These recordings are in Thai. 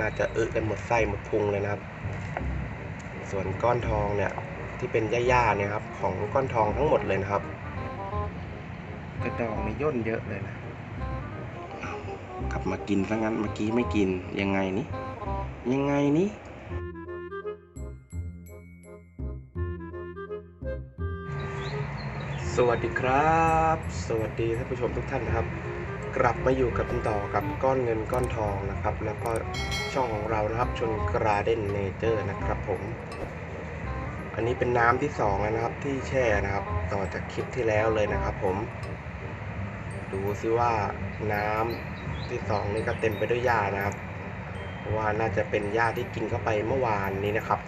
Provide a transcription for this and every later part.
น่าจะอึกันหมดไส้หมดพุงเลยนะครับ ส่วนก้อนทองเนี่ยที่เป็นหญ้าๆเนี่ยครับ ของก้อนทองทั้งหมดเลยนะครับ กระดองนี่ย่นเยอะเลยนะกลับมากินซะงั้นเมื่อกี้ไม่กินยังไงนี่ยังไงนี่สวัสดีครับ สวัสดีท่านผู้ชมทุกท่านนะครับ กลับมาอยู่กับกันต่อกับก้อนเงินก้อนทองนะครับ แล้วก็ช่องของเรานะครับชนกราเดนเนเจอร์นะครับผม อันนี้เป็นน้ำที่สองนะครับที่แช่นะครับ ต่อจากคลิปที่แล้วเลยนะครับ ผม ดูซิว่าน้ำที่สองนี่ก็เต็มไปด้วยหญ้านะครับเพราะว่าน่าจะเป็นหญ้าที่กินเข้าไปเมื่อวานนี้นะครับ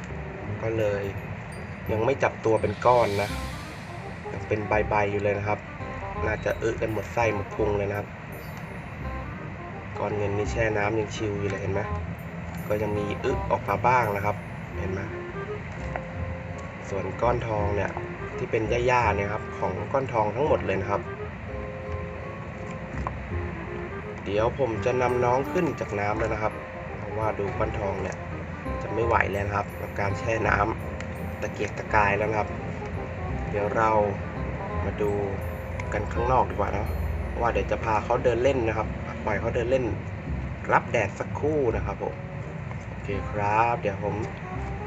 ก็เลย ยังไม่จับตัวเป็นก้อนนะยังเป็นใบๆอยู่เลยนะครับน่าจะอึกันหมดไส้หมดพุงเลยนะครับ ก้อนเงินนี่แช่น้ำยังชิวอยู่เลยเห็นไหมก็ยังมีอึออกมาบ้างนะครับ เห็นไหมส่วนก้อนทองเนี่ยที่เป็นหญ้าๆเนี่ยครับ ของก้อนทองทั้งหมดเลยนะครับ เดี๋ยวผมจะนำน้องขึ้นจากน้ำแล้วนะครับเพราะว่าดูก้อนทองเนี่ยจะไม่ไหวแล้วครับกับการแช่น้ำตะเกียกตะกายแล้วครับ เดี๋ยวเรามาดูกันข้างนอกดีกว่านะว่าเดี๋ยวจะพาเขาเดินเล่นนะครับ ปล่อยเขาเดินเล่น รับแดดสักครู่นะครับผมโอเคครับ เดี๋ยวผม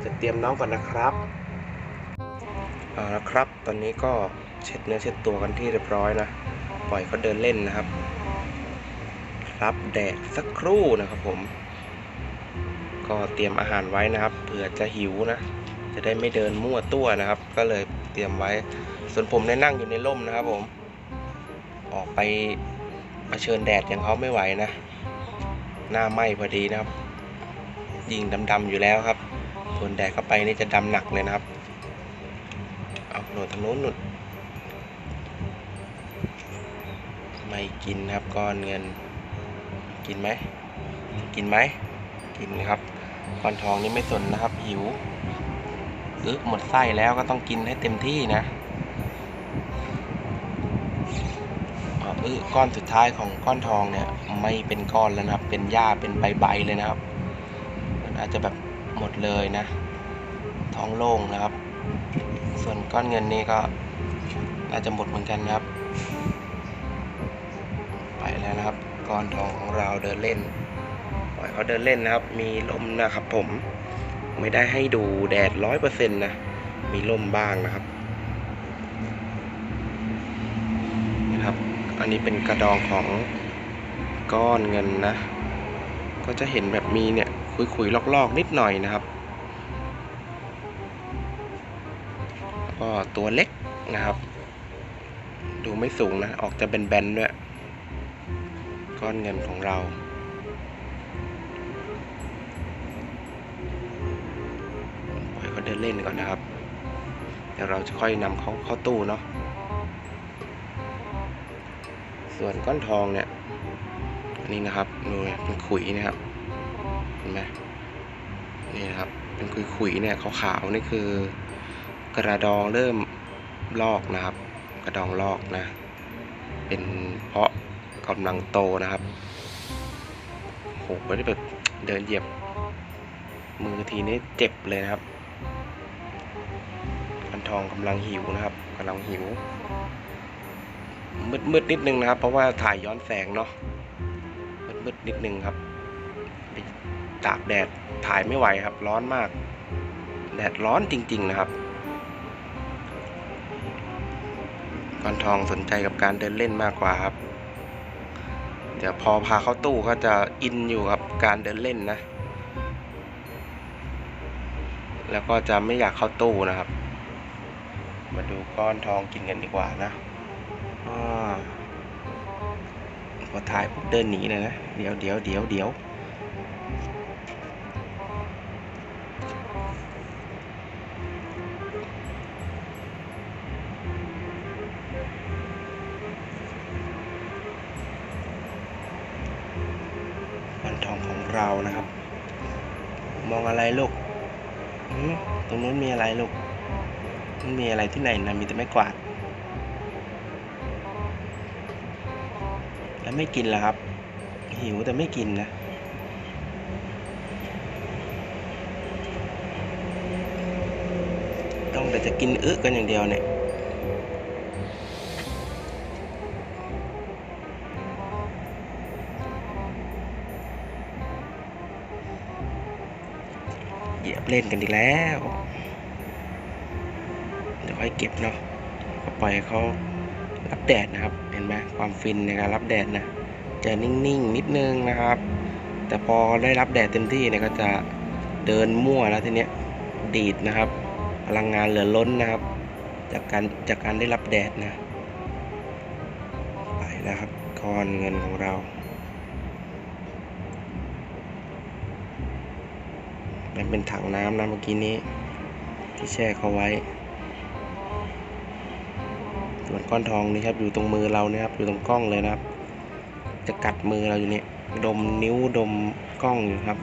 จะเตรียมน้องก่อนนะครับเอาละครับ ตอนนี้ก็เช็ดเนื้อเช็ดตัวกันที่เรียบร้อยนะ ปล่อยเขาเดินเล่นนะครับ รับแดดสักครู่นะครับผม ก็เตรียมอาหารไว้นะครับ เผื่อจะหิวนะ จะได้ไม่เดินมั่วตัวนะครับ ก็เลยเตรียมไว้ ส่วนผมได้นั่งอยู่ในร่มนะครับผม ออกไป เผชิญแดดอย่างเขาไม่ไหวนะ หน้าไหม้พอดีนะครับ ยิงดำๆอยู่แล้วครับทนแดดเข้าไปนี่จะดำหนักเลยนะครับ เอาหนุนทางนู้นหนุนไม่กินนะครับก้อนเงิน กินไหม กินไหม กินครับก้อนทองนี่ไม่สนนะครับหิวอึหมดไส้แล้วก็ต้องกินให้เต็มที่นะอ่าอึ ก้อนสุดท้ายของก้อนทองเนี่ยไม่เป็นก้อนแล้วนะครับ เป็นหญ้าเป็นใบๆเลยนะครับ มันอาจจะแบบหมดเลยนะ ท้องโล่งนะครับ ส่วนก้อนเงินนี่ก็น่าจจะหมดเหมือนกันนะครับ ไปแล้วนะครับก้อนทองของเราเดินเล่นปล่อยเขาเดินเล่นนะครับ มีลมนะครับผมไม่ได้ให้ดูแดดร้อยเปอร์เซ็นต์นะ มีลมบ้างนะครับ อันนี้เป็นกระดองของก้อนเงินนะ ก็จะเห็นแบบมีเนี่ยขุยๆลอกๆนิดหน่อยนะครับ ก็ตัวเล็กนะครับ ดูไม่สูงนะ ออกจะเป็นแบนๆด้วย ก้อนเงินของเราปล่อยเขาเดินเล่นก่อนนะครับ เดี๋ยวเราจะค่อยนำเขาเข้าตู้เนาะ ส่วนก้อนทองเนี่ยอันนี้นะครับดูเนี่ยเป็นขุยนะครับเห็นไหมนี่นะครับ เป็นขุยขุยๆเนี่ยขาวๆนี่คือกระดองเริ่มลอกนะครับ กระดองลอกนะ เป็นเพราะกำลังโตนะครับโหไม่ได้แบบเดินเหยียบ มือทีนี้เจ็บเลยนะครับพันทองกำลังหิวนะครับกำลังหิว มืดมืดนิดนึงนะครับ เพราะว่าถ่ายย้อนแสงเนาะมืดมืดนิดนึงครับตากแดดถ่ายไม่ไหวครับ ร้อนมาก แดดร้อนจริง ๆ นะครับพันทองสนใจกับการเดินเล่นมากกว่าครับ เดี๋ยวพอพาเข้าตู้ก็จะอินอยู่กับการเดินเล่นนะ แล้วก็จะไม่อยากเข้าตู้นะครับ มาดูก้อนทองกินกันดีกว่านะ อาพอถ่ายปุ๊บเดินหนีเลยนะ เดี๋ยวเดี๋ยวเดี๋ยวเดี๋ยวก้อนทองของเรานะครับ มองอะไรลูกตรงนู้นมีอะไรลูกมันมีอะไรที่ไหนนะมีแต่ไม้กวาด แล้วไม่กินละครับ หิวแต่ไม่กินนะต้องแต่จะกินอึกันอย่างเดียวเนี่ยเหยียบเล่นกันดีแล้ว เดี๋ยวค่อยเก็บเนาะก็ปล่อยเขา รับแดดนะครับ เห็นไหมความฟินในการรับแดดนะ จะนิ่งๆนิดนึงนะครับ แต่พอได้รับแดดเต็มที่เนี่ยก็จะเดินมั่วแล้วทีเนี้ยดีดนะครับ พลังงานเหลือล้นนะครับ จากการจากการได้รับแดดนะ ไปแล้วครับก้อนเงินของเรามันเป็นถังน้ำนะเมื่อกี้นี้ ที่แช่เขาไว้ ส่วนก้อนทองนี่ครับ อยู่ตรงมือเราเนี่ยครับ อยู่ตรงกล้องเลยนะครับ จะกัดมือเราอยู่เนี่ย ดมนิ้วดมกล้องอยู่ครับ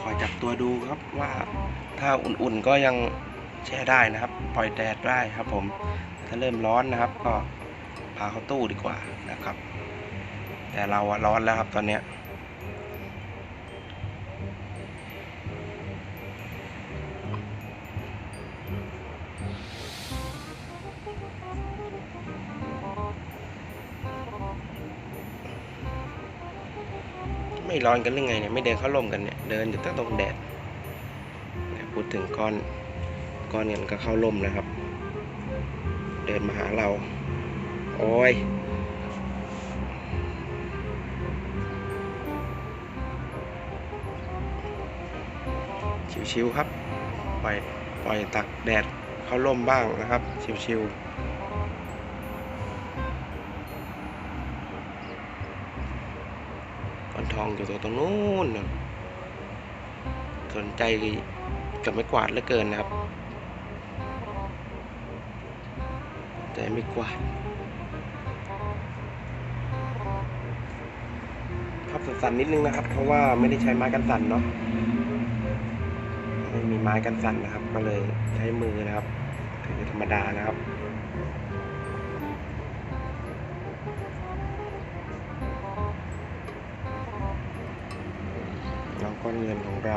คอยจับตัวดูครับว่าถ้าอุ่นๆก็ยังแช่ได้นะครับ ปล่อยแดดได้ครับผม ถ้าเริ่มร้อนนะครับก็าเข้าตู้ดีกว่านะครับ แต่เราอะร้อนแล้วครับตอนนี้ไม่ร้อนกันหรือไงเนี่ยไม่เดินเข้าร่มกันเนี่ยเดินอยู่ตั้งตรงแดดพูดถึงก้อนก้อนเงินก็เข้าร่มนะครับ เดินมาหาเรา โอ้ยชิวๆครับ ปล่อย ปล่อยตักแดดเข้าร่มบ้างนะครับ ชิวๆก้อนทองอยู่ตัวตรงนู้นสนใจกับไม่กวาดเหลือเกินนะครับใจไม่กวาด สั่นนิดนึงนะครับ เพราะว่าไม่ได้ใช้ไม้กันสั่นเนาะไม่มีไม้กันสั่นนะครับ ก็เลยใช้มือนะครับถือธรรมดานะครับน้องก้อนเงินของเรา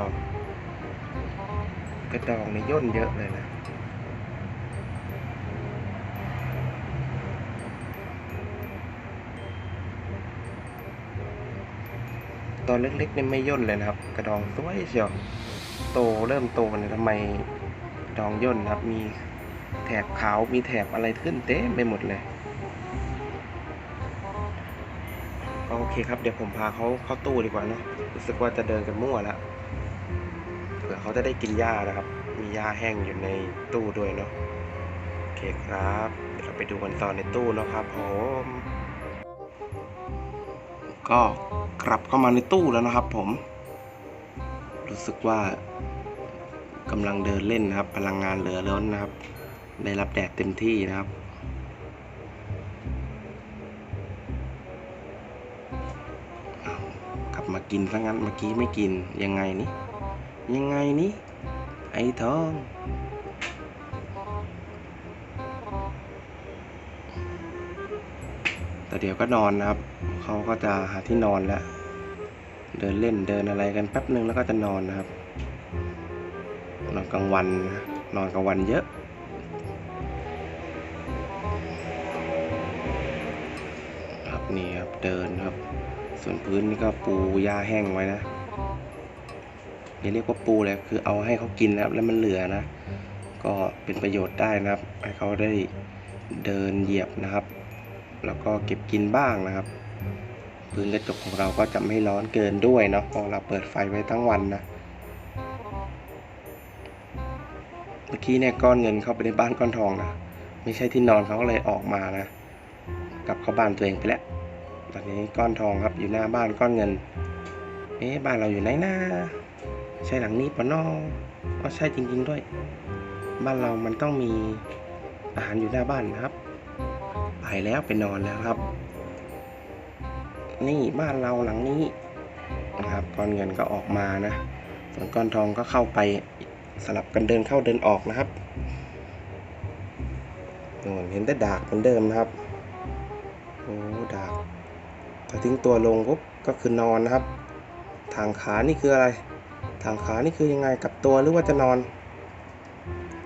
กระดองในย่นเยอะเลยนะ ตอนเล็กๆเนี่ยไม่ย่นเลยนะครับ กระดองสวยเชียวโตเริ่มโตเนี่ยทำไมดองย่นครับ มีแถบขาวมีแถบอะไรขึ้นเต็มไปหมดเลยโอเคครับ เดี๋ยวผมพาเขาเข้าตู้ดีกว่าเนาะรู้สึกว่าจะเดินกันมั่วแล้วเผื่อเขาจะได้กินหญ้านะครับ มีหญ้าแห้งอยู่ในตู้ด้วยเนาะโอเคครับเดี๋ยวเราไปดูกันต่อในตู้เนาะครับผมก็ กลับเข้ามาในตู้แล้วนะครับ ผม รู้สึกว่ากำลังเดินเล่นนะครับ พลังงานเหลือล้นนะครับ ได้รับแดดเต็มที่นะครับกลับมากินซะงั้นเมื่อกี้ไม่กินยังไงนี่ยังไงนี่ไอ้ทองแต่เดี๋ยวก็นอนนะครับ เขาก็จะหาที่นอนแล้ว เดินเล่นเดินอะไรกันแป๊บหนึ่งแล้วก็จะนอนนะครับ นอนกลางวันนะนอนกลางวันเยอะครับนี่ครับเดินครับ ส่วนพื้นนี่ก็ปูหญ้าแห้งไว้นะอย่าเรียกว่าปูเลยคือเอาให้เขากินนะครับแล้วมันเหลือนะ ก็เป็นประโยชน์ได้นะครับ ให้เขาได้เดินเหยียบนะครับ แล้วก็เก็บกินบ้างนะครับ พื้นกระจกของเราก็จะไม่ร้อนเกินด้วยเนาะเพราะเราเปิดไฟไว้ทั้งวันนะเมื่อกี้เนี่ยก้อนเงินเข้าไปในบ้านก้อนทองนะไม่ใช่ที่นอนเขาก็เลยออกมานะกลับเข้าบ้านตัวเองไปแล้วตอนนี้ก้อนทองครับอยู่หน้าบ้านก้อนเงินเอ๊ะบ้านเราอยู่ไหนนะใช่หลังนี้ปะน้องอ๋อใช่จริง ๆด้วย บ้านเรามันต้องมีอาหารอยู่หน้าบ้านนะครับ ไปแล้วไปนอนแล้วครับ นี่บ้านเราหลังนี้นะครับก้อนเงินก็ออกมานะส่วนก้อนทองก็เข้าไปสลับกันเดินเข้าเดินออกนะครับโน่นเห็นแต่ดากเหมือนเดิมนะครับโอ้ดากถ้าทิ้งตัวลงปุ๊บก็คือนอนนะครับ ทางขานี่คืออะไร ทางขานี่คือยังไงกลับตัวหรือว่าจะนอน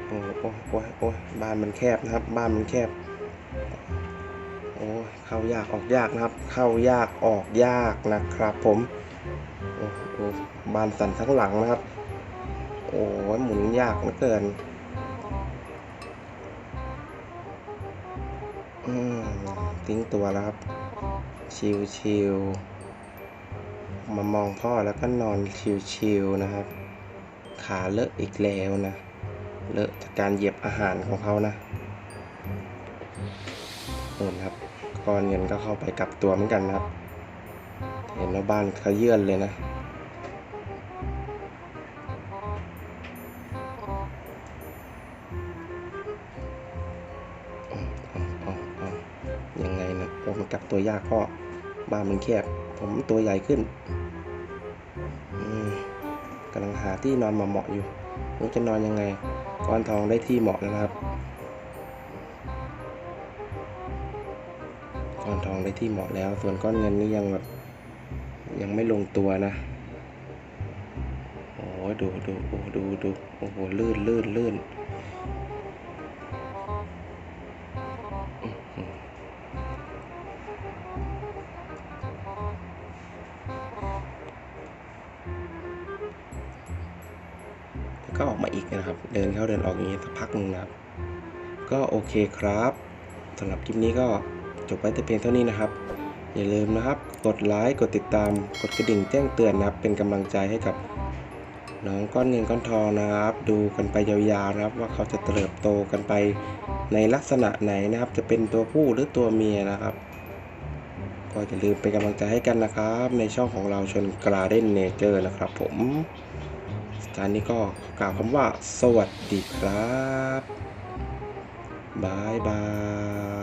โอ้โอ้โอ้ยโอ้ยบ้านมันแคบนะครับ บ้านมันแคบ โอ้เข้ายากออกยากนะครับ เข้ายากออกยากนะครับ ผมโอ้โอบานสั่นทั้งหลังนะครับ โอ้หมุนยากเหลือเกินอืมทิ้งตัวแล้วครับ ชิวชิวๆมามองพ่อแล้วก็นอนชิวชิวๆนะครับ ขาเลอะอีกแล้วนะ เลอะจากการเหยียบอาหารของเขานะโน่นครับ ก้อนเงินก็เข้าไปกลับตัวเหมือนกันนะครับ เห็นว่าบ้านเขาเยื่อนเลยนะเอาเออายังไงนะผมนกลับตัวยากก็บ้านมันแคบ ผมตัวใหญ่ขึ้นกำลังหาที่นอนมาเหมาะอยู่รู้จะนอนยังไง ก้อนทองได้ที่เหมาะแล้วนะครับ องได้ที่เหมาะแล้ว ส่วนก้อนเงินนี่ยังแบบยังไม่ลงตัวนะ โอ้ดูดูโอ้ดูดูโอ้โหลื่นลื่นลื่นก็ออกมาอีกนะครับ เดินเข้าเดินออกอย่างนี้สักพักหนึ่งนะครับ ก็โอเคครับสำหรับคลิปนี้ก็ จบไปแต่เพียงเท่านี้นะครับ อย่าลืมนะครับ กดไลค์กดติดตาม กดกระดิ่งแจ้งเตือนนะครับ เป็นกำลังใจให้กับน้องก้อนเงินก้อนทองนะครับ ดูกันไปยาวๆนะครับ ว่าเขาจะเติบโตกันไปในลักษณะไหนนะครับ จะเป็นตัวผู้หรือตัวเมียนะครับ ก็อย่าลืมเป็นกำลังใจให้กันนะครับ ในช่องของเราชนกราเด้นเนเจอร์นะครับ ผมสถานนี้ก็กล่าวคำว่า สวัสดีครับบายบาย